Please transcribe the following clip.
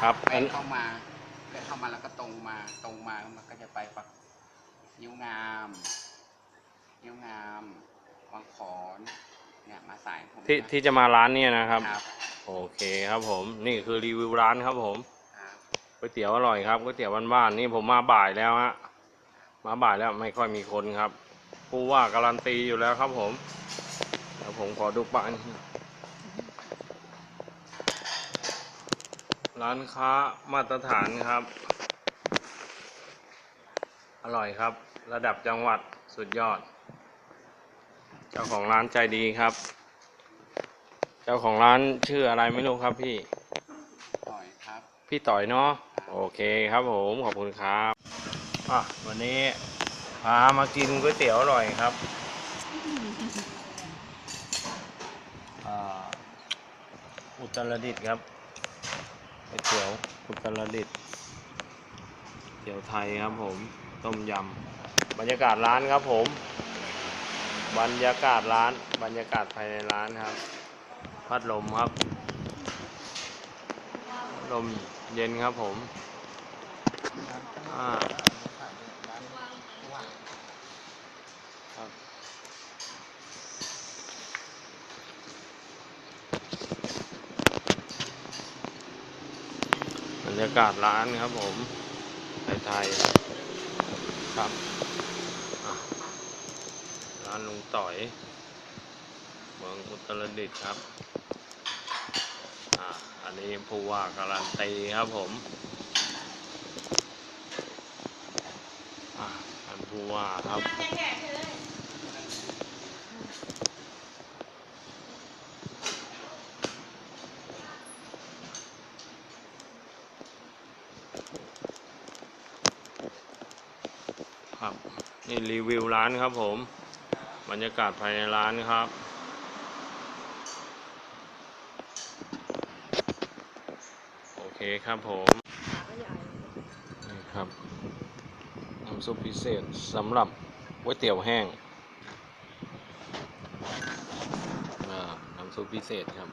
ครับไปอันเข้ามาไปเข้ามาแล้วก็ตรงมาตรงมามันก็จะไปปักนิ้วงามนิ้วงามวังขอนเนี่ยมาสายผมที่ที่จะมาร้านเนี่ยนะครับ ครับโอเคครับผมนี่คือรีวิวร้านครับผมครับก๋วยเตี๋ยวอร่อยครับก๋วยเตี๋ยวบ้านๆนี่ผมมาบ่ายแล้วฮะมาบ่ายแล้วไม่ค่อยมีคนครับผู้ว่าการันตีอยู่แล้วครับผมเดี๋ยวผมขอดูป้าย ร้านค้ามาตรฐานครับ อร่อยครับ ระดับจังหวัดสุดยอด เจ้าของร้านใจดีครับ เจ้าของร้านชื่ออะไรไม่รู้ครับพี่หน่อยครับ พี่ต่อยเนาะโอเคครับผมขอบคุณครับอะวันนี้พามากินก๋วยเตี๋ยวอร่อยครับอ่าอุตรดิตถ์ครับก๋วย เตี๋ยวอุตรดิตเตี๋ยวไทยครับผมต้มยำบรรยากาศร้านครับผม บรรยากาศร้าน บรรยากาศภายในร้านครับ พัดลมครับ ลมเย็นครับผมอ่าครับบ รรยากาศร้านครับผมไทยๆครับร้านลุงต่อยเมืองอุตรดิตถ์ครับอ่าอันนี้ผู้ว่าการันตีครับผมอ่าท่านผู้ว่าครับ ครับนี่รีวิวร้านครับผม บรรยากาศภายในร้านครับโอเคครับผมนี่ครับน้ำซุปพิเศษสำหรับก๋วยเตี๋ยวแห้งน้ำซุปพิเศษครับ